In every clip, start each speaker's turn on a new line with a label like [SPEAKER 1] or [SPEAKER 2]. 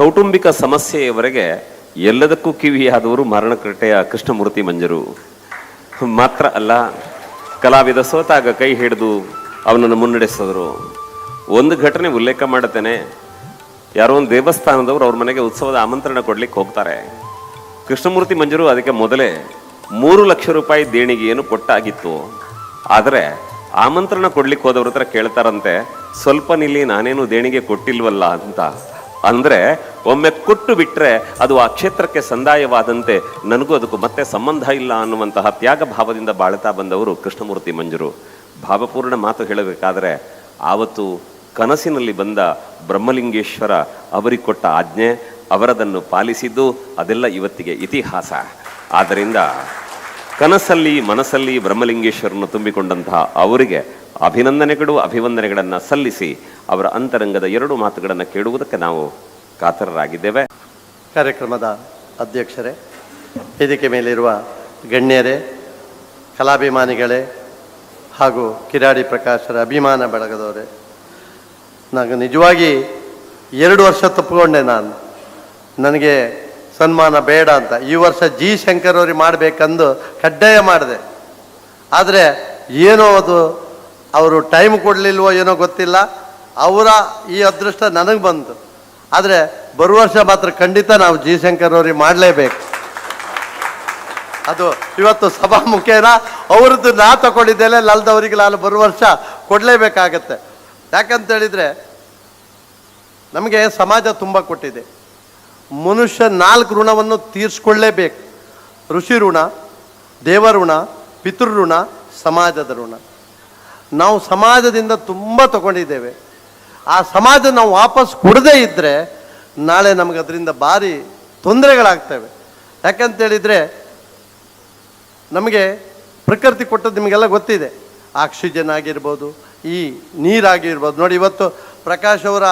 [SPEAKER 1] ಕೌಟುಂಬಿಕ ಸಮಸ್ಯೆಯವರೆಗೆ ಎಲ್ಲದಕ್ಕೂ ಕಿವಿಯಾದವರು ಮರಣಕಟ್ಟೆಯ ಕೃಷ್ಣಮೂರ್ತಿ ಮಂಜರು. ಮಾತ್ರ ಅಲ್ಲ, ಕಲಾವಿದ ಸೋತಾಗ ಕೈ ಹಿಡಿದು ಅವನನ್ನು ಮುನ್ನಡೆಸಿದ್ರು. ಒಂದು ಘಟನೆ ಉಲ್ಲೇಖ ಮಾಡುತ್ತೇನೆ. ಯಾರೋ ಒಂದು ದೇವಸ್ಥಾನದವರು ಅವ್ರ ಮನೆಗೆ ಉತ್ಸವದ ಆಮಂತ್ರಣ ಕೊಡ್ಲಿಕ್ಕೆ ಹೋಗ್ತಾರೆ. ಕೃಷ್ಣಮೂರ್ತಿ ಮಂಜರು ಅದಕ್ಕೆ ಮೊದಲೇ ಮೂರು ಲಕ್ಷ ರೂಪಾಯಿ ದೇಣಿಗೆಯನ್ನು ಕೊಟ್ಟಾಗಿತ್ತು. ಆದರೆ ಆಮಂತ್ರಣ ಕೊಡ್ಲಿಕ್ಕೆ ಹೋದವ್ರ ಹತ್ರ ಕೇಳ್ತಾರಂತೆ, ಸ್ವಲ್ಪ ನಿಲ್ಲಿ ನಾನೇನು ದೇಣಿಗೆ ಕೊಟ್ಟಿಲ್ವಲ್ಲ ಅಂತ. ಅಂದ್ರೆ ಒಮ್ಮೆ ಕೊಟ್ಟು ಬಿಟ್ಟರೆ ಅದು ಆ ಕ್ಷೇತ್ರಕ್ಕೆ ಸಂದಾಯವಾದಂತೆ ನನಗೂ ಅದಕ್ಕೂ ಮತ್ತೆ ಸಂಬಂಧ ಇಲ್ಲ ಅನ್ನುವಂತಹ ತ್ಯಾಗ ಭಾವದಿಂದ ಬಾಳ್ತಾ ಬಂದವರು ಕೃಷ್ಣಮೂರ್ತಿ ಮಂಜರು. ಭಾವಪೂರ್ಣ ಮಾತು ಹೇಳಬೇಕಾದರೆ ಆವತ್ತು ಕನಸಿನಲ್ಲಿ ಬಂದ ಬ್ರಹ್ಮಲಿಂಗೇಶ್ವರ ಅವರಿಗೆ ಕೊಟ್ಟ ಆಜ್ಞೆ, ಅವರದನ್ನು ಪಾಲಿಸಿದ್ದು ಅದೆಲ್ಲ ಇವತ್ತಿಗೆ ಇತಿಹಾಸ. ಆದ್ದರಿಂದ ಕನಸಲ್ಲಿ ಮನಸ್ಸಲ್ಲಿ ಬ್ರಹ್ಮಲಿಂಗೇಶ್ವರನ್ನು ತುಂಬಿಕೊಂಡಂತಹ ಅವರಿಗೆ ಅಭಿನಂದನೆಗಳು, ಅಭಿವಂದನೆಗಳನ್ನು ಸಲ್ಲಿಸಿ ಅವರ ಅಂತರಂಗದ ಎರಡು ಮಾತುಗಳನ್ನು ಕೇಳುವುದಕ್ಕೆ ನಾವು ಕಾತರರಾಗಿದ್ದೇವೆ.
[SPEAKER 2] ಕಾರ್ಯಕ್ರಮದ ಅಧ್ಯಕ್ಷರೇ, ವೇದಿಕೆ ಮೇಲಿರುವ ಗಣ್ಯರೇ, ಕಲಾಭಿಮಾನಿಗಳೇ ಹಾಗೂ ಕಿರಾಡಿ ಪ್ರಕಾಶರ ಅಭಿಮಾನ ಬಳಗದವರೇ ನಾನು ನಿಜವಾಗಿ ಎರಡು ವರ್ಷ ತಪ್ಪಿಕೊಂಡೆ ನಾನು. ನನಗೆ ಸನ್ಮಾನ ಬೇಡ ಅಂತ. ಈ ವರ್ಷ ಜಿ ಶಂಕರ್ ಅವ್ರಿಗೆ ಮಾಡಬೇಕಂದು ಕಡ್ಡಾಯ ಮಾಡಿದೆ. ಆದರೆ ಏನೋ ಅದು ಅವರು ಟೈಮ್ ಕೊಡಲಿಲ್ವೋ ಏನೋ ಗೊತ್ತಿಲ್ಲ. ಅವರ ಈ ಅದೃಷ್ಟ ನನಗೆ ಬಂತು. ಆದರೆ ಬರುವ ವರ್ಷ ಮಾತ್ರ ಖಂಡಿತ ನಾವು ಜಿ ಶಂಕರ್ ಅವ್ರಿಗೆ ಮಾಡಲೇಬೇಕು. ಅದು ಇವತ್ತು ಸಭಾ ಮುಖೇನ ಅವ್ರದ್ದು ನಾ ತಗೊಂಡಿದ್ದೇನೆ, ಲಲ್ದವರಿಗೆ ನಾನು ಬರುವ ವರ್ಷ ಕೊಡಲೇಬೇಕಾಗತ್ತೆ. ಯಾಕಂತ ಹೇಳಿದ್ರೆ ನಮಗೆ ಸಮಾಜ ತುಂಬ ಕೊಟ್ಟಿದೆ. ಮನುಷ್ಯ ನಾಲ್ಕು ಋಣವನ್ನು ತೀರಿಸ್ಕೊಳ್ಳೇಬೇಕು. ಋಷಿ ಋಣ ದೇವಋಣ ಪಿತೃಋಣ ಸಮಾಜದ ಋಣ. ನಾವು ಸಮಾಜದಿಂದ ತುಂಬ ತಗೊಂಡಿದ್ದೇವೆ. ಆ ಸಮಾಜ ನಾವು ವಾಪಸ್ ಕೊಡದೇ ಇದ್ದರೆ ನಾಳೆ ನಮಗೆ ಅದರಿಂದ ಭಾರಿ ತೊಂದರೆಗಳಾಗ್ತವೆ. ಯಾಕಂತೇಳಿದರೆ ನಮಗೆ ಪ್ರಕೃತಿ ಕೊಟ್ಟದ್ದು ನಿಮಗೆಲ್ಲ ಗೊತ್ತಿದೆ. ಆಕ್ಸಿಜನ್ ಆಗಿರ್ಬೋದು, ಈ ನೀರಾಗಿರ್ಬೋದು ನೋಡಿ ಇವತ್ತು ಪ್ರಕಾಶ್ ಅವರ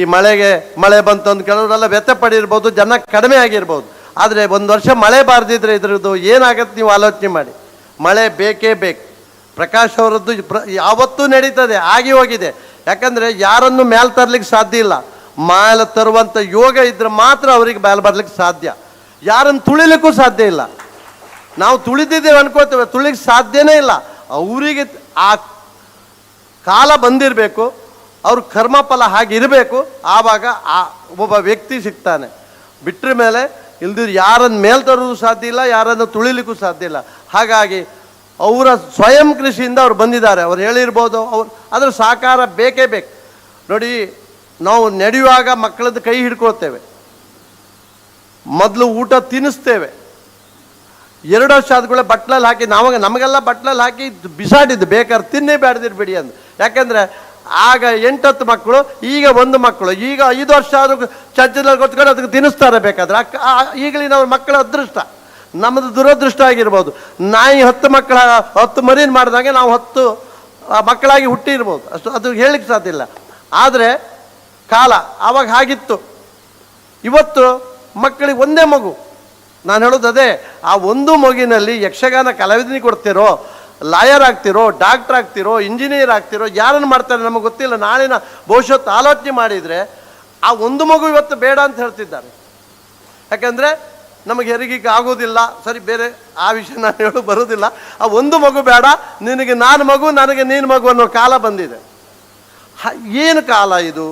[SPEAKER 2] ಈ ಮಳೆಗೆ, ಮಳೆ ಬಂತು ಅಂತ ಕೆಲವರೆಲ್ಲ ವ್ಯಥೆ ಪಡಿರ್ಬೋದು, ಜನ ಕಡಿಮೆ ಆಗಿರ್ಬೋದು. ಆದರೆ ಒಂದು ವರ್ಷ ಮಳೆ ಬಾರದಿದ್ರೆ ಇದ್ರದ್ದು ಏನಾಗತ್ತೆ ನೀವು ಆಲೋಚನೆ ಮಾಡಿ. ಮಳೆ ಬೇಕೇ ಬೇಕು. ಪ್ರಕಾಶ್ ಅವರದ್ದು ಪ್ರ ಯಾವತ್ತೂ ನಡೀತದೆ, ಆಗಿ ಹೋಗಿದೆ. ಯಾಕಂದರೆ ಯಾರನ್ನು ಮೇಲೆ ತರ್ಲಿಕ್ಕೆ ಸಾಧ್ಯ ಇಲ್ಲ. ಮೇಲೆ ತರುವಂಥ ಯೋಗ ಇದ್ರೆ ಮಾತ್ರ ಅವರಿಗೆ ಮೇಲೆ ಬರ್ಲಿಕ್ಕೆ ಸಾಧ್ಯ. ಯಾರನ್ನು ತುಳಿಲಿಕ್ಕೂ ಸಾಧ್ಯ ಇಲ್ಲ. ನಾವು ತುಳಿದಿದ್ದೇವೆ ಅನ್ಕೋತೇವೆ, ತುಳಿಲಿಕ್ಕೆ ಸಾಧ್ಯನೇ ಇಲ್ಲ. ಅವರಿಗೆ ಆ ಕಾಲ ಬಂದಿರಬೇಕು, ಅವ್ರ ಕರ್ಮಫಲ ಹಾಗೆ ಇರಬೇಕು, ಆವಾಗ ಆ ಒಬ್ಬ ವ್ಯಕ್ತಿ ಸಿಗ್ತಾನೆ. ಬಿಟ್ಟರ ಮೇಲೆ ಇಲ್ದಿದ್ರೆ ಯಾರನ್ನು ಮೇಲ್ ತರೋದು ಸಾಧ್ಯ ಇಲ್ಲ, ಯಾರನ್ನು ತುಳಿಲಿಕ್ಕೂ ಸಾಧ್ಯ ಇಲ್ಲ. ಹಾಗಾಗಿ ಅವರ ಸ್ವಯಂ ಕೃಷಿಯಿಂದ ಅವ್ರು ಬಂದಿದ್ದಾರೆ. ಅವ್ರು ಹೇಳಿರ್ಬೋದು, ಅವ್ರು ಅದ್ರ ಸಾಕಾರ ಬೇಕೇ ಬೇಕು. ನೋಡಿ, ನಾವು ನಡೆಯುವಾಗ ಮಕ್ಕಳದ್ದು ಕೈ ಹಿಡ್ಕೊಳ್ತೇವೆ. ಮೊದಲು ಊಟ ತಿನ್ನಿಸ್ತೇವೆ. ಎರಡು ವರ್ಷ ಆದ್ಮೇಲೆ ಬಟ್ಲಲ್ಲಿ ಹಾಕಿ, ನಾವಾಗ ನಮಗೆಲ್ಲ ಬಟ್ಲಲ್ಲಿ ಹಾಕಿ ಬಿಸಾಡಿದ್ದು, ಬೇಕಾದ್ರೆ ತಿನ್ನೇ ಬ್ಯಾಡ್ದಿರ್ ಬಿಡಿ ಅಂದು. ಯಾಕಂದ್ರೆ, ಆಗ ಎಂಟತ್ತು ಮಕ್ಕಳು, ಈಗ ಒಂದು ಮಕ್ಕಳು. ಈಗ ಐದು ವರ್ಷ ಆದ್ರೂ ಚರ್ಚದಲ್ಲಿ ಗೊತ್ಕೊಂಡು ಅದಕ್ಕೆ ತಿನ್ನಿಸ್ತಾರೆ ಬೇಕಾದ್ರೆ. ಈಗಲಿನ ಮಕ್ಕಳ ಅದೃಷ್ಟ. ನಮ್ಮದು ದುರದೃಷ್ಟ ಆಗಿರ್ಬೋದು. ನಾಯಿ ಹತ್ತು ಮಕ್ಕಳ, ಹತ್ತು ಮರಿನ್ ಮಾಡಿದಾಗ ನಾವು ಹತ್ತು ಮಕ್ಕಳಾಗಿ ಹುಟ್ಟಿರ್ಬೋದು. ಅಷ್ಟು ಅದು ಹೇಳಲಿಕ್ಕೆ ಸಾಧ್ಯ ಇಲ್ಲ. ಆದರೆ, ಕಾಲ ಆವಾಗ ಹಾಗಿತ್ತು. ಇವತ್ತು ಮಕ್ಕಳಿಗೆ ಒಂದೇ ಮಗು. ನಾನು ಹೇಳೋದು ಅದೇ, ಆ ಒಂದು ಮಗುವಿನಲ್ಲಿ ಯಕ್ಷಗಾನ ಕಲಾವಿದನಿ ಕೊಡ್ತಿರೋ, ಲಾಯರ್ ಆಗ್ತಿರೋ, ಡಾಕ್ಟರ್ ಆಗ್ತಿರೋ, ಇಂಜಿನಿಯರ್ ಆಗ್ತಿರೋ, ಯಾರನ್ನು ಮಾಡ್ತಾರೆ ನಮಗೆ ಗೊತ್ತಿಲ್ಲ. ನಾಳಿನ ಭವಿಷ್ಯತ್ತು ಆಲೋಚನೆ ಮಾಡಿದರೆ, ಆ ಒಂದು ಮಗು ಇವತ್ತು ಬೇಡ ಅಂತ ಹೇಳ್ತಿದ್ದಾರೆ. ಯಾಕಂದರೆ ನಮಗೆ ಹೆರಿಗೆಗೆ ಆಗೋದಿಲ್ಲ. ಸರಿ, ಬೇರೆ ಆ ವಿಷಯ ನಾನು ಹೇಳು ಬರೋದಿಲ್ಲ. ಆ ಒಂದು ಮಗು ಬೇಡ, ನಿನಗೆ ನಾನು ಮಗು, ನನಗೆ ನೀನು ಮಗು ಅನ್ನೋ ಕಾಲ ಬಂದಿದೆ. ಏನು ಕಾಲ ಇದು?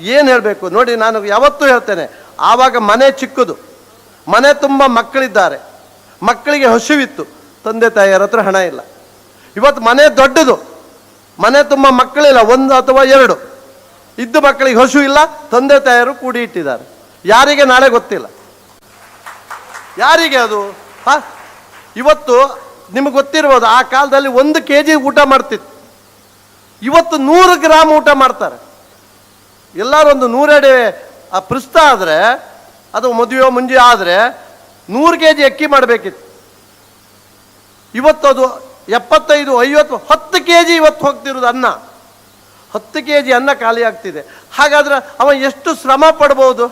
[SPEAKER 2] ಏನು ಹೇಳಬೇಕು? ನೋಡಿ, ನಾನು ಯಾವತ್ತೂ ಹೇಳ್ತೇನೆ, ಆವಾಗ ಮನೆ ಚಿಕ್ಕದು. ಮನೆ ತುಂಬ ಮಕ್ಕಳಿದ್ದಾರೆ. ಮಕ್ಕಳಿಗೆ ಹಸಿವಿತ್ತು. ತಂದೆ ತಾಯಿಯರ ಹತ್ರ ಹಣ ಇಲ್ಲ. ಇವತ್ತು ಮನೆ ದೊಡ್ಡದು. ಮನೆ ತುಂಬ ಮಕ್ಕಳಿಲ್ಲ, ಒಂದು ಅಥವಾ ಎರಡು. ಇದ್ದ ಮಕ್ಕಳಿಗೆ ಹಸು ಇಲ್ಲ, ತಂದೆ ತಾಯಿಯರು ಕೂಡಿ ಇಟ್ಟಿದ್ದಾರೆ. ಯಾರಿಗೆ ನಾಳೆ ಗೊತ್ತಿಲ್ಲ. ಯಾರಿಗೆ ಅದು? ಹಾ? ಇವತ್ತು ನಿಮಗೆ ಗೊತ್ತಿರ್ಬೋದು, ಆ ಕಾಲದಲ್ಲಿ ಒಂದು ಕೆ ಜಿ ಊಟ ಮಾಡ್ತಿತ್ತು. ಇವತ್ತು ನೂರು ಗ್ರಾಮ್ ಊಟ ಮಾಡ್ತಾರೆ. ಎಲ್ಲರೂ ಒಂದು ನೂರೆಡೆ, ಆ ಪೃಸ್ತ ಆದರೆ, ಅದು ಮದುವೆ ಮುಂಜೆ ಆದರೆ, ನೂರು ಕೆ ಜಿ ಅಕ್ಕಿ ಮಾಡಬೇಕಿತ್ತು. ಇವತ್ತು ಅದು ಎಪ್ಪತ್ತೈದು, ಐವತ್ತು, ಹತ್ತು ಕೆ ಜಿ ಇವತ್ತು ಹೋಗ್ತಿರೋದು ಅನ್ನ. ಹತ್ತು ಕೆ ಜಿ ಅನ್ನ ಖಾಲಿ ಆಗ್ತಿದೆ. ಹಾಗಾದ್ರೆ ಅವ ಎಷ್ಟು ಶ್ರಮ ಪಡ್ಬೋದು?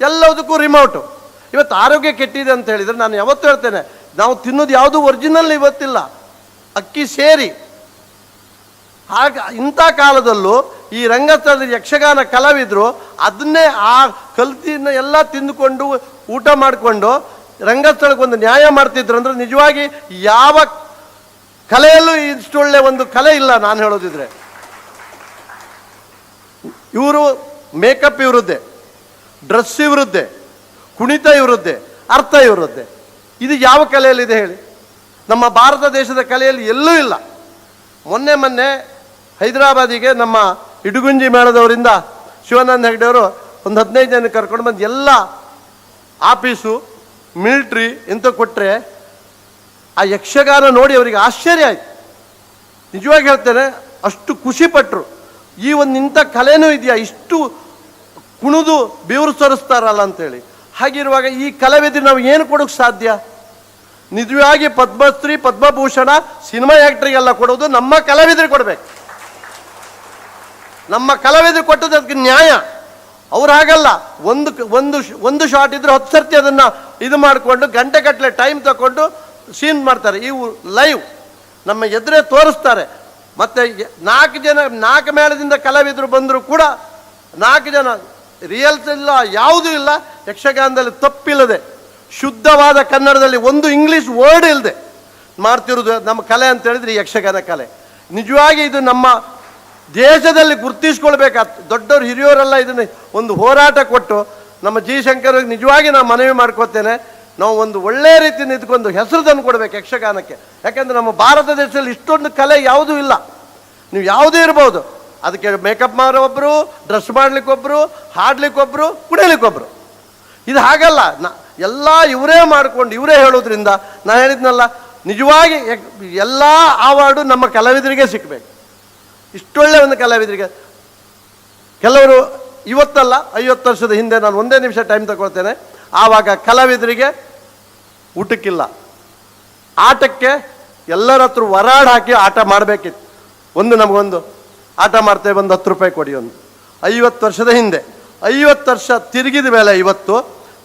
[SPEAKER 2] ಎಲ್ಲದಕ್ಕೂ ರಿಮೋಟು ಇವತ್ತು ಆರೋಗ್ಯ ಕೆಟ್ಟಿದೆ ಅಂತ ಹೇಳಿದರೆ ನಾನು ಯಾವತ್ತೂ ಹೇಳ್ತೇನೆ, ನಾವು ತಿನ್ನೋದು ಯಾವುದು ಒರಿಜಿನಲ್ ಇವತ್ತಿಲ್ಲ. ಅಕ್ಕಿ ಸೇರಿ. ಆಗ ಇಂಥ ಕಾಲದಲ್ಲೂ ಈ ರಂಗಸ್ಥಳದ ಯಕ್ಷಗಾನ ಕಲಾವಿದರು ಅದನ್ನೇ ಆ ಕಲ್ತಿನ ಎಲ್ಲ ತಿಂದುಕೊಂಡು ಊಟ ಮಾಡಿಕೊಂಡು ರಂಗಸ್ಥಳಕ್ಕೆ ಒಂದು ನ್ಯಾಯ ಮಾಡ್ತಿದ್ರು ಅಂದ್ರೆ ನಿಜವಾಗಿ ಯಾವ ಕಲೆಯಲ್ಲೂ ಇಷ್ಟು ಒಳ್ಳೆ ಒಂದು ಕಲೆ ಇಲ್ಲ ನಾನು ಹೇಳೋದಿದ್ರೆ. ಇವರು ಮೇಕಪ್ ಇವರದ್ದೇ, ಡ್ರೆಸ್ ಇವರದ್ದೇ. ಕುಣಿತ ಇವರದ್ದೇ, ಅರ್ಥ ಇವರದ್ದೇ. ಇದು ಯಾವ ಕಲೆಯಲ್ಲಿದೆ ಹೇಳಿ? ನಮ್ಮ ಭಾರತ ದೇಶದ ಕಲೆಯಲ್ಲಿ ಎಲ್ಲೂ ಇಲ್ಲ. ಮೊನ್ನೆ ಮೊನ್ನೆ ಹೈದರಾಬಾದಿಗೆ ನಮ್ಮ ಇಡುಗುಂಜಿ ಮೇಳದವರಿಂದ ಶಿವಾನಂದ ಹೆಗ್ಡೆ ಅವರು ಒಂದು ಹದಿನೈದು ಜನ ಕರ್ಕೊಂಡು ಬಂದು ಎಲ್ಲ ಆಫೀಸು, ಮಿಲ್ಟ್ರಿ ಎಂತ ಕೊಟ್ಟರೆ ಆ ಯಕ್ಷಗಾನ ನೋಡಿ ಅವರಿಗೆ ಆಶ್ಚರ್ಯ ಆಯಿತು. ನಿಜವಾಗಿ ಹೇಳ್ತೇನೆ, ಅಷ್ಟು ಖುಷಿಪಟ್ಟರು ಈ ಒಂದು ಇಂಥ ಕಲೆನೂ ಇದೆಯಾ? ಇಷ್ಟು ಕುಣಿದು ಬೆವರು ಸರಿಸ್ತಾರಲ್ಲ ಅಂತೇಳಿ. ಹಾಗಿರುವಾಗ ಈ ಕಲಾವಿದ್ರು ನಾವು ಏನು ಕೊಡೋಕೆ ಸಾಧ್ಯ? ನಿಜವಾಗಿ ಪದ್ಮಶ್ರೀ, ಪದ್ಮಭೂಷಣ ಸಿನಿಮಾ ಆ್ಯಕ್ಟ್ರಿಗೆಲ್ಲ ಕೊಡೋದು ನಮ್ಮ ಕಲಾವಿದರಿಗೆ ಕೊಡಬೇಕು. ನಮ್ಮ ಕಲಾವಿದರು ಕೊಟ್ಟದ್ದು ಅದಕ್ಕೆ ನ್ಯಾಯ. ಅವ್ರು ಹಾಗಲ್ಲ, ಒಂದು ಒಂದು ಒಂದು ಶಾಟ್ ಇದ್ರೆ ಹತ್ತು ಸರ್ತಿ ಅದನ್ನು ಇದು ಮಾಡಿಕೊಂಡು, ಗಂಟೆ ಗಟ್ಟಲೆ ಟೈಮ್ ತಗೊಂಡು ಸೀನ್ ಮಾಡ್ತಾರೆ. ಇವು ಲೈವ್ ನಮ್ಮ ಎದುರೇ ತೋರಿಸ್ತಾರೆ. ಮತ್ತು ನಾಲ್ಕು ಜನ, ನಾಲ್ಕು ಮೇಳದಿಂದ ಕಲಾವಿದರು ಬಂದರೂ ಕೂಡ ನಾಲ್ಕು ಜನ ರಿಯಲ್ಸ್ ಇಲ್ಲ, ಯಾವುದೂ ಇಲ್ಲ. ಯಕ್ಷಗಾನದಲ್ಲಿ ತಪ್ಪಿಲ್ಲದೆ, ಶುದ್ಧವಾದ ಕನ್ನಡದಲ್ಲಿ ಒಂದು ಇಂಗ್ಲೀಷ್ ವರ್ಡ್ ಇಲ್ಲದೆ ಮಾಡ್ತಿರೋದು ನಮ್ಮ ಕಲೆ ಅಂತ ಹೇಳಿದ್ರೆ ಯಕ್ಷಗಾನ ಕಲೆ. ನಿಜವಾಗಿ ಇದು ನಮ್ಮ ದೇಶದಲ್ಲಿ ಗುರ್ತಿಸ್ಕೊಳ್ಬೇಕಾಗ್ತದೆ ದೊಡ್ಡವರು ಹಿರಿಯವರೆಲ್ಲ ಇದನ್ನು ಒಂದು ಹೋರಾಟ ಕೊಟ್ಟು ನಮ್ಮ ಜಿ ಶಂಕರ್ ನಿಜವಾಗಿ ನಾವು ಮನವಿ ಮಾಡ್ಕೋತೇನೆ, ನಾವು ಒಂದು ಒಳ್ಳೆ ರೀತಿಯಿಂದ ನಿಂತ್ಕೊಂಡು ಹೆಸರು ತಂದು ಕೊಡ್ಬೇಕು ಯಕ್ಷಗಾನಕ್ಕೆ. ಯಾಕೆಂದರೆ ನಮ್ಮ ಭಾರತ ದೇಶದಲ್ಲಿ ಇಷ್ಟೊಂದು ಕಲೆ ಯಾವುದೂ ಇಲ್ಲ. ನೀವು ಯಾವುದೇ ಇರ್ಬೋದು. ಅದಕ್ಕೆ ಮೇಕಪ್ ಮಾಡೋ ಒಬ್ಬರು ಡ್ರೆಸ್ ಮಾಡಲಿಕ್ಕೊಬ್ಬರು ಹಾಡಲಿಕ್ಕೊಬ್ಬರು ಕುಡಿಯಲಿಕ್ಕೊಬ್ರು ಇದು ಹಾಗಲ್ಲ. ನ, ಎಲ್ಲ ಇವರೇ ಮಾಡ್ಕೊಂಡು, ಇವರೇ ಹೇಳೋದ್ರಿಂದ ನಾನು ಹೇಳಿದ್ನಲ್ಲ, ನಿಜವಾಗಿ ಎಲ್ಲ ಅವಾರ್ಡು ನಮ್ಮ ಕಲಾವಿದರಿಗೆ ಸಿಕ್ಕಬೇಕು ಇಷ್ಟೊಳ್ಳೆ ಒಂದು ಕಲಾವಿದರಿಗೆ ಕೆಲವರು ಇವತ್ತಲ್ಲ, ಐವತ್ತು ವರ್ಷದ ಹಿಂದೆ ನಾನು ಒಂದೇ ನಿಮಿಷ ಟೈಮ್ ತಗೊಳ್ತೇನೆ. ಆವಾಗ ಕಲಾವಿದರಿಗೆ ಊಟಕ್ಕಿಲ್ಲ. ಆಟಕ್ಕೆ ಎಲ್ಲರ ಹತ್ರ ವರಾಡ್ ಹಾಕಿ ಆಟ ಮಾಡಬೇಕಿತ್ತು. ಒಂದು ನಮಗೊಂದು, ಆಟ ಮಾಡ್ತೇವೆ ಒಂದು ಹತ್ತು ರೂಪಾಯಿ ಕೊಡಿ ಒಂದು. ಐವತ್ತು ವರ್ಷದ ಹಿಂದೆ. ಐವತ್ತು ವರ್ಷ ತಿರುಗಿದ ಮೇಲೆ ಇವತ್ತು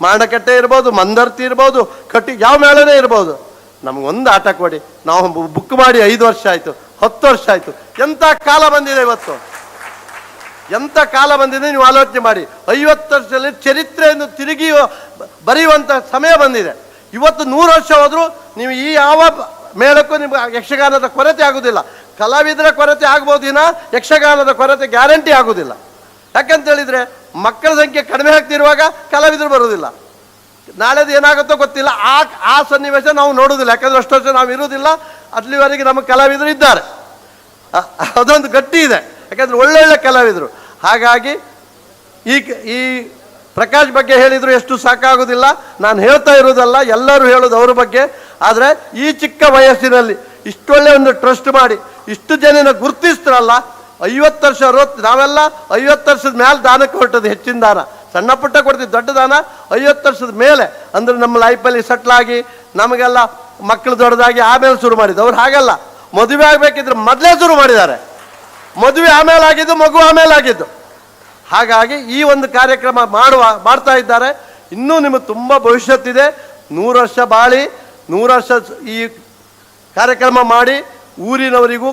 [SPEAKER 2] ಮಾಡಕಟ್ಟೆ ಇರ್ಬೋದು, ಮಂದರ್ತಿ ಇರ್ಬೋದು, ಕಟ್ಟಿ ಯಾವ ಮೇಳನೇ ಇರ್ಬೋದು. ನಮಗೊಂದು ಆಟ ಕೊಡಿ. ನಾವು ಬುಕ್ ಮಾಡಿ ಐದು ವರ್ಷ ಆಯಿತು, ಹತ್ತು ವರ್ಷ ಆಯಿತು. ಎಂಥ ಕಾಲ ಬಂದಿದೆ ಇವತ್ತು? ಎಂಥ ಕಾಲ ಬಂದಿದೆ ನೀವು ಆಲೋಚನೆ ಮಾಡಿ. ಐವತ್ತು ವರ್ಷದಲ್ಲಿ ಚರಿತ್ರೆಯನ್ನು ತಿರುಗಿ ಬರೆಯುವಂಥ ಸಮಯ ಬಂದಿದೆ. ಇವತ್ತು ನೂರು ವರ್ಷ ಹೋದರೂ ನೀವು ಈ ಯಾವ ಮೇಳಕ್ಕೂ ನಿಮ್ಗೆ ಯಕ್ಷಗಾನದ ಕೊರತೆ ಆಗೋದಿಲ್ಲ. ಕಲಾವಿದರ ಕೊರತೆ ಆಗ್ಬೋದಿನ ಯಕ್ಷಗಾನದ ಕೊರತೆ ಗ್ಯಾರಂಟಿ ಆಗುವುದಿಲ್ಲ ಯಾಕಂತ ಹೇಳಿದ್ರೆ ಮಕ್ಕಳ ಸಂಖ್ಯೆ ಕಡಿಮೆ ಆಗ್ತಿರುವಾಗ ಕಲಾವಿದರು ಬರೋದಿಲ್ಲ ನಾಳೆದು ಏನಾಗುತ್ತೋ ಗೊತ್ತಿಲ್ಲ. ಆ ಆ ಸನ್ನಿವೇಶ ನಾವು ನೋಡೋದಿಲ್ಲ ಯಾಕಂದ್ರೆ ಅಷ್ಟು ವರ್ಷ ನಾವು ಇರುವುದಿಲ್ಲ. ಅಲ್ಲಿವರೆಗೆ ನಮ್ಮ ಕಲಾವಿದರು ಇದ್ದಾರೆ. ಅದೊಂದು ಗಟ್ಟಿ ಇದೆ. ಯಾಕಂದ್ರೆ ಒಳ್ಳೊಳ್ಳೆ ಕಲಾವಿದರು. ಹಾಗಾಗಿ ಈ ಈ ಪ್ರಕಾಶ್ ಬಗ್ಗೆ ಹೇಳಿದ್ರು ಎಷ್ಟು ಸಾಕಾಗೋದಿಲ್ಲ ನಾನು ಹೇಳ್ತಾ ಇರೋದಲ್ಲ ಎಲ್ಲರೂ ಹೇಳೋದು ಅವ್ರ ಬಗ್ಗೆ. ಆದರೆ ಈ ಚಿಕ್ಕ ವಯಸ್ಸಿನಲ್ಲಿ ಇಷ್ಟೊಳ್ಳೆ ಒಂದು ಟ್ರಸ್ಟ್ ಮಾಡಿ, ಇಷ್ಟು ಜನನ ಗುರುತಿಸ್ತಾರಲ್ಲ ಐವತ್ತು ವರ್ಷ ಅರವತ್ತು ನಾವೆಲ್ಲ ಐವತ್ತು ವರ್ಷದ ಮೇಲೆ ದಾನಕ್ಕೆ ಹೊರಟದ್ದು ಹೆಚ್ಚಿನ ದಾನ. ಸಣ್ಣ ಪುಟ್ಟ ಕೊಡ್ತೀವಿ, ದೊಡ್ಡ ದಾನ. ಐವತ್ತು ವರ್ಷದ ಮೇಲೆ ಅಂದ್ರೆ ನಮ್ಮ ಲೈಫಲ್ಲಿ ಸೆಟ್ಲಾಗಿ ನಮಗೆಲ್ಲ ಮಕ್ಕಳು ದೊಡ್ಡದಾಗಿ ಆಮೇಲೆ ಶುರು ಮಾಡಿದ್ದು. ಅವ್ರು ಹಾಗಲ್ಲ. ಮದುವೆ ಆಗಬೇಕಿದ್ರೆ ಮೊದಲೇ ಶುರು ಮಾಡಿದ್ದಾರೆ. ಮದುವೆ ಆಮೇಲೆ ಆಗಿದ್ದು, ಮಗು ಆಮೇಲೆ ಆಗಿದ್ದು. ಹಾಗಾಗಿ ಈ ಒಂದು ಕಾರ್ಯಕ್ರಮ ಮಾಡುವ, ಮಾಡ್ತಾ ಇದ್ದಾರೆ. ಇನ್ನೂ ನಿಮಗೆ ತುಂಬ ಭವಿಷ್ಯತ್ತಿದೆ ನೂರು ವರ್ಷ ಬಾಳಿ, ನೂರು ವರ್ಷ ಈ ಕಾರ್ಯಕ್ರಮ ಮಾಡಿ ಊರಿನವರಿಗೂ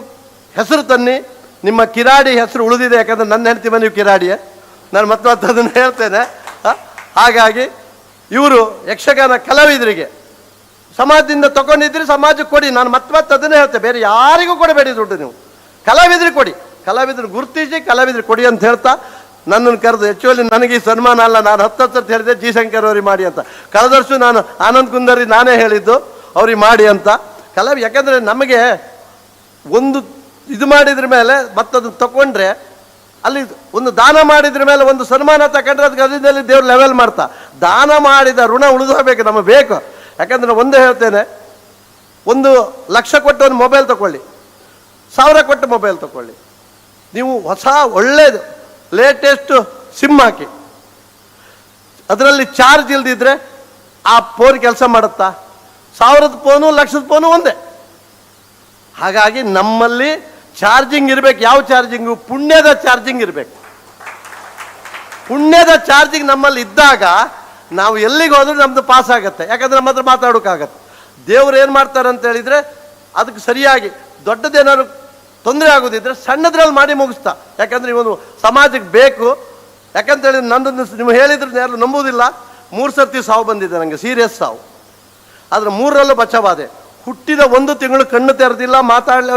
[SPEAKER 2] ಹೆಸರು ತನ್ನಿ. ನಿಮ್ಮ ಕಿರಾಡಿ ಹೆಸರು ಉಳಿದಿದೆ, ಯಾಕಂದ್ರೆ ನನ್ನ ಹೆಂಡತಿ ಮನೆ ಕಿರಾಡಿಯೇ. ನಾನು ಮತ್ತೆ ಮತ್ತೆ ಅದನ್ನು ಹೇಳ್ತೇನೆ. ಹಾಗಾಗಿ ಇವರು ಯಕ್ಷಗಾನ ಕಲಾವಿದರಿಗೆ, ಸಮಾಜದಿಂದ ತಗೊಂಡಿದ್ರೆ ಸಮಾಜಕ್ಕೆ ಕೊಡಿ, ನಾನು ಮತ್ತೆ ಮತ್ತೆ ಅದನ್ನೇ ಹೇಳ್ತೇನೆ. ಬೇರೆ ಯಾರಿಗೂ ಕೊಡಬೇಡಿ ದುಡ್ಡು ನೀವು. ಕಲಾವಿದ್ರಿಗೆ ಕೊಡಿ. ಕಲಾವಿದ್ರು ಗುರುತಿಸಿ ಕಲಾವಿದ್ರು ಕೊಡಿ ಅಂತ ಹೇಳ್ತಾ, ನನ್ನನ್ನು ಕರೆದು ಆ್ಯಕ್ಚುಲಿ ನನಗೆ ಈ ಸನ್ಮಾನ ಅಲ್ಲ, ನಾನು ಹತ್ತು ಹತ್ತು ಹೇಳಿದೆ, ಜಿ ಶಂಕರ್ ಅವ್ರಿಗೆ ಮಾಡಿ ಅಂತ. ಕಳೆದ ನಾನು ಆನಂದ್ ಕುಂದರಿ ನಾನೇ ಹೇಳಿದ್ದು, ಅವ್ರಿಗೆ ಮಾಡಿ ಅಂತ. ಕಲಾವಿ ಯಾಕಂದರೆ ನಮಗೆ ಒಂದು ಇದು ಮಾಡಿದ್ರ ಮೇಲೆ ಮತ್ತದನ್ನು ತಗೊಂಡ್ರೆ ಅಲ್ಲಿ ಒಂದು ದಾನ ಮಾಡಿದ್ರ ಮೇಲೆ ಒಂದು ಸನ್ಮಾನ ತಗೊಂಡ್ರೆ ಅದಕ್ಕೆ ಅದರಲ್ಲಿ ದೇವ್ರು ಲೆವೆಲ್ ಮಾಡ್ತಾ. ದಾನ ಮಾಡಿದ ಋಣ ಉಳಿದೋಗ್ಬೇಕು, ನಮಗೆ ಬೇಕು. ಯಾಕಂದ್ರೆ ಒಂದೇ ಹೇಳ್ತೇನೆ, ಒಂದು ಲಕ್ಷ ಕೊಟ್ಟು ಒಂದು ಮೊಬೈಲ್ ತಗೊಳ್ಳಿ ಸಾವಿರ ಕೊಟ್ಟು ಮೊಬೈಲ್ ತಗೊಳ್ಳಿ ನೀವು ಹೊಸ ಒಳ್ಳೇದು ಲೇಟೆಸ್ಟ್ ಸಿಮ್ ಹಾಕಿ. ಅದರಲ್ಲಿ ಚಾರ್ಜ್ ಇಲ್ದಿದ್ರೆ ಆ ಫೋನ್ ಕೆಲಸ ಮಾಡುತ್ತಾ? ಸಾವಿರದ ಫೋನು ಲಕ್ಷದ ಫೋನು ಒಂದೇ. ಹಾಗಾಗಿ ನಮ್ಮಲ್ಲಿ ಚಾರ್ಜಿಂಗ್ ಇರಬೇಕು, ಯಾವ ಚಾರ್ಜಿಂಗು? ಪುಣ್ಯದ ಚಾರ್ಜಿಂಗ್ ಇರಬೇಕು. ಪುಣ್ಯದ ಚಾರ್ಜಿಂಗ್ ನಮ್ಮಲ್ಲಿ ಇದ್ದಾಗ ನಾವು ಎಲ್ಲಿಗೆ ಹೋದ್ರೂ ನಮ್ದು ಪಾಸ್ ಆಗುತ್ತೆ. ಯಾಕಂದ್ರೆ ನಮ್ಮ ಹತ್ರ ಮಾತಾಡೋಕ್ಕಾಗತ್ತೆ. ದೇವ್ರು ಏನು ಮಾಡ್ತಾರೆ ಅಂತ ಹೇಳಿದರೆ, ಅದಕ್ಕೆ ಸರಿಯಾಗಿ ದೊಡ್ಡದೇನಾದ್ರು ತೊಂದರೆ ಆಗೋದಿದ್ರೆ ಸಣ್ಣದ್ರಲ್ಲಿ ಮಾಡಿ ಮುಗಿಸ್ತಾ. ಯಾಕಂದ್ರೆ ಇವನು ಸಮಾಜಕ್ಕೆ ಬೇಕು. ಯಾಕಂತ ಹೇಳಿದ್ರೆ ನನ್ನನ್ನು ನೀವು ಹೇಳಿದ್ರು ಯಾರು ನಂಬುವುದಿಲ್ಲ. ಮೂರು ಸರ್ತಿ ಸಾವು ಬಂದಿದೆ ನನಗೆ ಸೀರಿಯಸ್ ಸಾವು. ಆದರೆ ಮೂರರಲ್ಲೂ ಬಚಾವಾದೆ ಹುಟ್ಟಿದ ಒಂದು ತಿಂಗಳು ಕಣ್ಣು ತೆರೆದಿಲ್ಲ, ಮಾತಾಡಲಿ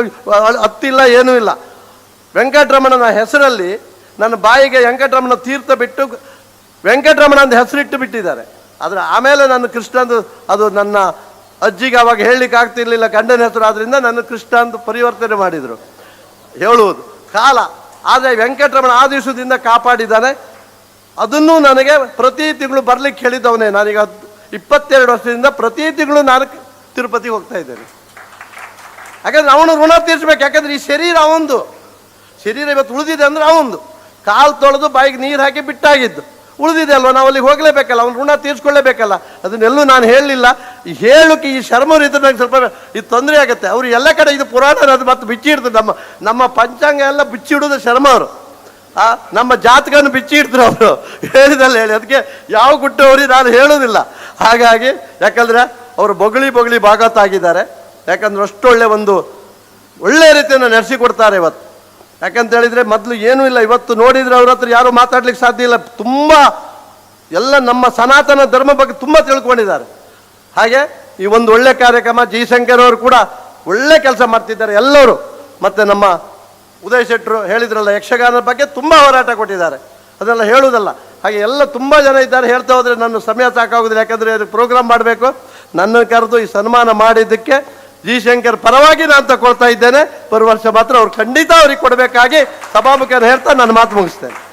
[SPEAKER 2] ಹತ್ತಿಲ್ಲ ಏನೂ ಇಲ್ಲ. ವೆಂಕಟರಮಣನ ಹೆಸರಲ್ಲಿ ನನ್ನ ಬಾಯಿಗೆ ವೆಂಕಟರಮಣ ತೀರ್ಥ ಬಿಟ್ಟು ವೆಂಕಟರಮಣ ಅಂತ ಹೆಸರಿಟ್ಟು ಬಿಟ್ಟಿದ್ದಾರೆ. ಆದರೆ ಆಮೇಲೆ ನನ್ನ ಕೃಷ್ಣ ಅಂತ ಅದು ನನ್ನ ಅಜ್ಜಿಗೆ ಅವಾಗ ಹೇಳಲಿಕ್ಕೆ ಆಗ್ತಿರ್ಲಿಲ್ಲ, ಗಂಡನ ಹೆಸರು ಆದ್ದರಿಂದ ನನ್ನ ಕೃಷ್ಣ ಅಂತ ಪರಿವರ್ತನೆ ಮಾಡಿದರು. ಹೇಳುವುದು, ಕಾಲ, ಆದರೆ ವೆಂಕಟರಮಣ ಆ ದಿವಸದಿಂದ ಕಾಪಾಡಿದ್ದಾನೆ. ಅದನ್ನು ನನಗೆ ಪ್ರತಿ ತಿಂಗಳು ಬರ್ಲಿಕ್ಕೆ ಹೇಳಿದ್ದವನೇ ನಾನೀಗ ಇಪ್ಪತ್ತೆರಡು ವರ್ಷದಿಂದ ಪ್ರತಿ ತಿಂಗಳು ನಾನು ತಿರುಪತಿಗೆ ಹೋಗ್ತಾ ಇದ್ದೇನೆ. ಯಾಕಂದ್ರೆ ಅವನು ಋಣ ತೀರಿಸ್ಬೇಕು. ಯಾಕಂದ್ರೆ ಈ ಶರೀರ ಅವಂದು. ಶರೀರ ಇವತ್ತು ಉಳಿದಿದೆ ಅಂದ್ರೆ ಅವಂದು. ಕಾಲು ತೊಳೆದು ಬಾಯಿಗೆ ನೀರು ಹಾಕಿ ಬಿಟ್ಟಾಗಿದ್ದು. ಉಳಿದಿದೆ ಅಲ್ವಾ? ನಾವು ಅಲ್ಲಿಗೆ ಹೋಗ್ಲೇಬೇಕಲ್ಲ. ಅವ್ನು ಋಣ ತೀರ್ಸ್ಕೊಳ್ಳೇಬೇಕಲ್ಲ. ಅದನ್ನೆಲ್ಲೂ ನಾನು ಹೇಳಲಿಲ್ಲ. ಈ ಹೇಳಕ್ಕೆ ಈ ಶರ್ಮರು ಇದ್ರೆ ನನಗೆ ಸ್ವಲ್ಪ ಇದು ತೊಂದರೆ ಆಗುತ್ತೆ. ಅವರು ಎಲ್ಲ ಕಡೆ ಇದು ಪುರಾಣ ಅದು ಮತ್ತೆ ಇಡ್ತದೆ ನಮ್ಮ ನಮ್ಮ ಪಂಚಾಂಗ ಎಲ್ಲ ಬಿಚ್ಚಿ ಇಡೋದು ಶರ್ಮ ಅವರು. ಆ, ನಮ್ಮ ಜಾತಕನ್ನು ಬಿಚ್ಚಿ ಇಡ್ತಾರೆ ಅವರು. ಹೇಳಿದಲ್ಲ ಹೇಳಿ. ಅದಕ್ಕೆ ಯಾವ ಗುಟ್ಟವ್ರಿ ನಾನು ಹೇಳೋದಿಲ್ಲ ಹಾಗಾಗಿ ಯಾಕಂದ್ರೆ ಅವರು ಬೊಗಳಿ ಬೊಗಳಿ ಭಾಗತ ಆಗಿದ್ದಾರೆ ಯಾಕಂದ್ರೆ ಅಷ್ಟೊಳ್ಳೆ ಒಂದು ಒಳ್ಳೆ ರೀತಿಯನ್ನು ನಡೆಸಿಕೊಡ್ತಾರೆ ಇವತ್ತು. ಯಾಕಂತ ಹೇಳಿದ್ರೆ ಮೊದಲು ಏನೂ ಇಲ್ಲ. ಇವತ್ತು ನೋಡಿದ್ರೆ ಅವ್ರ ಹತ್ರ ಯಾರು ಮಾತಾಡ್ಲಿಕ್ಕೆ ಸಾಧ್ಯ ಇಲ್ಲ. ತುಂಬ ಎಲ್ಲ ನಮ್ಮ ಸನಾತನ ಧರ್ಮ ಬಗ್ಗೆ ತುಂಬ ತಿಳ್ಕೊಂಡಿದ್ದಾರೆ. ಹಾಗೆ ಈ ಒಂದು ಒಳ್ಳೆ ಕಾರ್ಯಕ್ರಮ ಜಿ ಶಂಕರ್ ಅವರು ಕೂಡ ಒಳ್ಳೆ ಕೆಲಸ ಮಾಡ್ತಿದ್ದಾರೆ ಎಲ್ಲರೂ. ಮತ್ತೆ ನಮ್ಮ ಉದಯ್ ಶೆಟ್ಟರು ಹೇಳಿದ್ರಲ್ಲ, ಯಕ್ಷಗಾನದ ಬಗ್ಗೆ ತುಂಬ ಹೋರಾಟ ಕೊಟ್ಟಿದ್ದಾರೆ. ಅದೆಲ್ಲ ಹೇಳುವುದಲ್ಲ. ಹಾಗೆ ಎಲ್ಲ ತುಂಬ ಜನ ಇದ್ದಾರೆ. ಹೇಳ್ತಾ ಹೋದರೆ ನನ್ನ ಸಮಯ ಸಾಕಾಗೋದಿಲ್ಲ. ಯಾಕಂದರೆ ಪ್ರೋಗ್ರಾಮ್ ಮಾಡಬೇಕು. ನನ್ನನ್ನು ಕರೆದು ಈ ಸನ್ಮಾನ ಮಾಡಿದ್ದಕ್ಕೆ ಜಿ ಶಂಕರ್ ಪರವಾಗಿ ನಾನು ತಗೊಳ್ತಾ ಇದ್ದೇನೆ. ಬರುವ ವರ್ಷ ಮಾತ್ರ ಅವ್ರು ಖಂಡಿತ ಅವ್ರಿಗೆ ಕೊಡಬೇಕಾಗಿ ಸಭಾಮುಖನ ಹೇಳ್ತಾ ನನ್ನ ಮಾತು ಮುಗಿಸ್ತೇನೆ.